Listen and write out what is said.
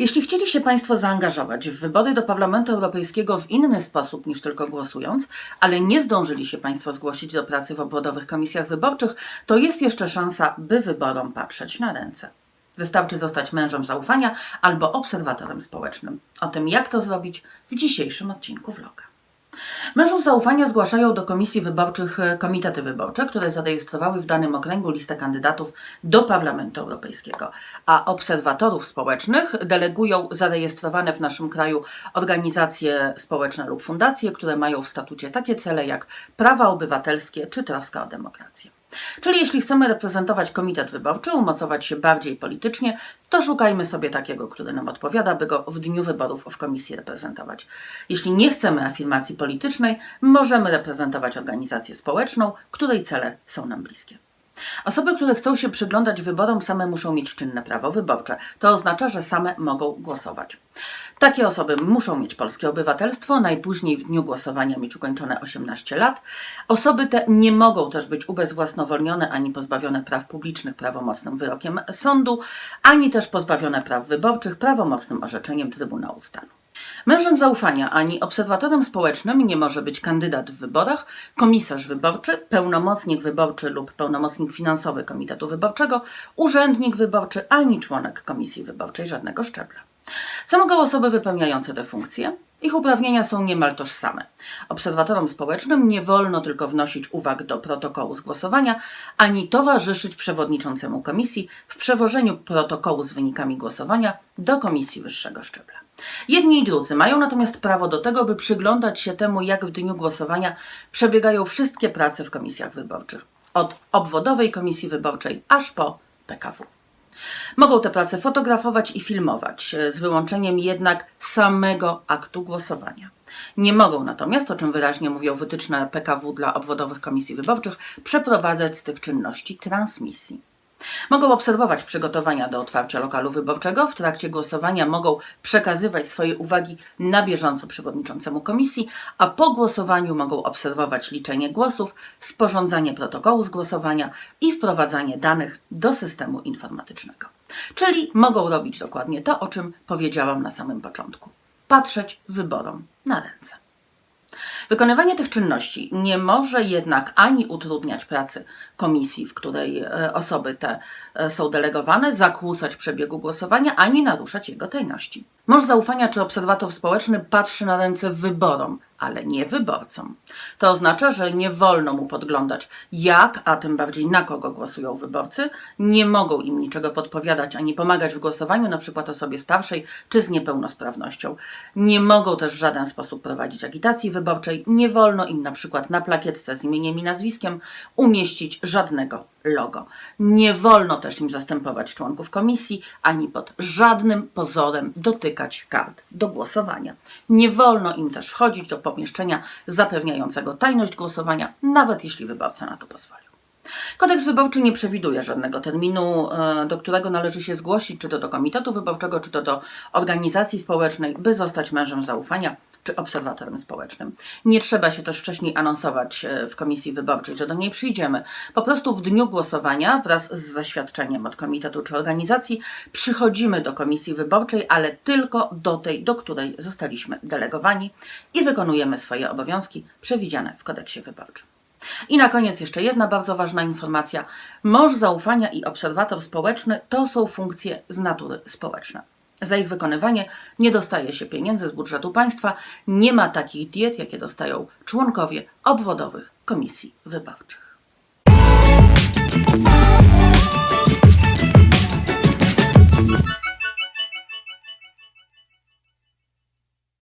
Jeśli chcieli się Państwo zaangażować w wybory do Parlamentu Europejskiego w inny sposób niż tylko głosując, ale nie zdążyli się Państwo zgłosić do pracy w obwodowych komisjach wyborczych, to jest jeszcze szansa, by wyborom patrzeć na ręce. Wystarczy zostać mężem zaufania albo obserwatorem społecznym. O tym, jak to zrobić, w dzisiejszym odcinku vloga. Mężów zaufania zgłaszają do komisji wyborczych e, komitety wyborcze, które zarejestrowały w danym okręgu listę kandydatów do Parlamentu Europejskiego, a obserwatorów społecznych delegują zarejestrowane w naszym kraju organizacje społeczne lub fundacje, które mają w statucie takie cele jak prawa obywatelskie czy troska o demokrację. Czyli jeśli chcemy reprezentować komitet wyborczy, umocować się bardziej politycznie, to szukajmy sobie takiego, który nam odpowiada, by go w dniu wyborów w komisji reprezentować. Jeśli nie chcemy afirmacji politycznej, możemy reprezentować organizację społeczną, której cele są nam bliskie. Osoby, które chcą się przyglądać wyborom, same muszą mieć czynne prawo wyborcze. To oznacza, że same mogą głosować. Takie osoby muszą mieć polskie obywatelstwo, najpóźniej w dniu głosowania mieć ukończone 18 lat. Osoby te nie mogą też być ubezwłasnowolnione ani pozbawione praw publicznych prawomocnym wyrokiem sądu, ani też pozbawione praw wyborczych prawomocnym orzeczeniem Trybunału Stanu. Mężem zaufania ani obserwatorem społecznym nie może być kandydat w wyborach, komisarz wyborczy, pełnomocnik wyborczy lub pełnomocnik finansowy Komitetu Wyborczego, urzędnik wyborczy ani członek komisji wyborczej żadnego szczebla. Co mogą osoby wypełniające te funkcje? Ich uprawnienia są niemal tożsame. Obserwatorom społecznym nie wolno tylko wnosić uwag do protokołu z głosowania, ani towarzyszyć przewodniczącemu komisji w przewożeniu protokołu z wynikami głosowania do komisji wyższego szczebla. Jedni i drudzy mają natomiast prawo do tego, by przyglądać się temu, jak w dniu głosowania przebiegają wszystkie prace w komisjach wyborczych. Od obwodowej komisji wyborczej aż po PKW. Mogą te prace fotografować i filmować, e, z wyłączeniem jednak samego aktu głosowania. Nie mogą natomiast, o czym wyraźnie mówią wytyczne PKW dla obwodowych komisji wyborczych, przeprowadzać z tych czynności transmisji. Mogą obserwować przygotowania do otwarcia lokalu wyborczego. W trakcie głosowania mogą przekazywać swoje uwagi na bieżąco przewodniczącemu komisji, a po głosowaniu mogą obserwować liczenie głosów, sporządzanie protokołu z głosowania i wprowadzanie danych do systemu informatycznego. Czyli mogą robić dokładnie to, o czym powiedziałam na samym początku. Patrzeć wyborom na ręce. Wykonywanie tych czynności nie może jednak ani utrudniać pracy komisji, w której e, osoby te e, są delegowane, zakłócać przebiegu głosowania, ani naruszać jego tajności. Mąż zaufania czy obserwator społeczny patrzy na ręce wyborom, ale nie wyborcom. To oznacza, że nie wolno mu podglądać, jak, a tym bardziej na kogo głosują wyborcy. Nie mogą im niczego podpowiadać ani pomagać w głosowaniu, na przykład osobie starszej czy z niepełnosprawnością. Nie mogą też w żaden sposób prowadzić agitacji wyborczej. Nie wolno im na przykład na plakietce z imieniem i nazwiskiem umieścić żadnego logo. Nie wolno też im zastępować członków komisji, ani pod żadnym pozorem dotykać kart do głosowania. Nie wolno im też wchodzić do pomieszczenia zapewniającego tajność głosowania, nawet jeśli wyborca na to pozwolił. Kodeks wyborczy nie przewiduje żadnego terminu, e, do którego należy się zgłosić, czy to do komitetu wyborczego, czy to do organizacji społecznej, by zostać mężem zaufania czy obserwatorem społecznym. Nie trzeba się też wcześniej anonsować e, w komisji wyborczej, że do niej przyjdziemy. Po prostu w dniu głosowania wraz z zaświadczeniem od komitetu czy organizacji przychodzimy do komisji wyborczej, ale tylko do tej, do której zostaliśmy delegowani i wykonujemy swoje obowiązki przewidziane w kodeksie wyborczym. I na koniec jeszcze jedna bardzo ważna informacja. Mąż zaufania i obserwator społeczny to są funkcje z natury społecznej. Za ich wykonywanie nie dostaje się pieniędzy z budżetu państwa, nie ma takich diet, jakie dostają członkowie obwodowych komisji wyborczych.